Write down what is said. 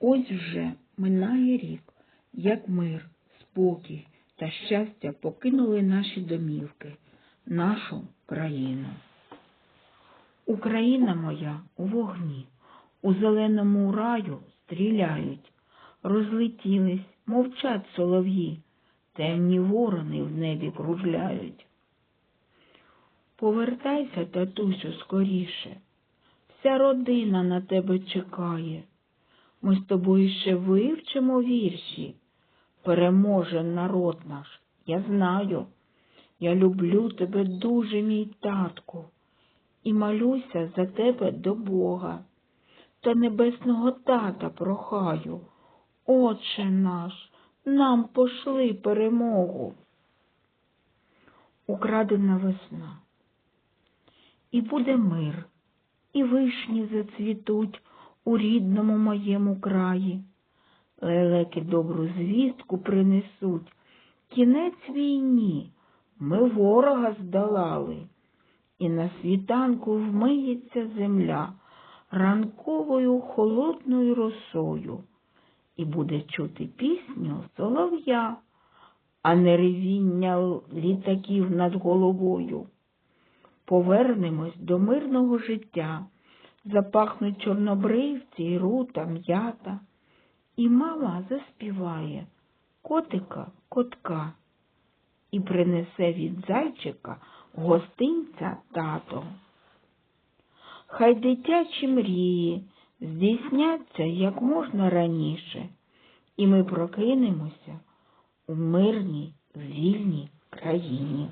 Ось вже минає рік, як мир, спокій та щастя покинули наші домівки, нашу країну. Україна моя у вогні, у зеленому раю стріляють, розлетілись, мовчать солов'ї, темні ворони в небі кружляють. Повертайся, татусю, скоріше, вся родина на тебе чекає. Ми з тобою ще вивчимо вірші. Переможе народ наш, я знаю. Я люблю тебе дуже, мій татку, і молюся за тебе до Бога. Та небесного тата прохаю. Отче наш, нам пошли перемогу. Украдена весна. І буде мир, і вишні зацвітуть у рідному моєму краї. Лелеки добру звістку принесуть. Кінець війні ми ворога здолали, і на світанку вмиється земля ранковою холодною росою, і буде чути пісню солов'я, а не ревіння літаків над головою. Повернемось до мирного життя, запахнуть чорнобривці і рута, м'ята. І мама заспіває котика котка і принесе від зайчика гостинця тато. Хай дитячі мрії здійсняться як можна раніше, і ми прокинемося у мирній, вільній країні.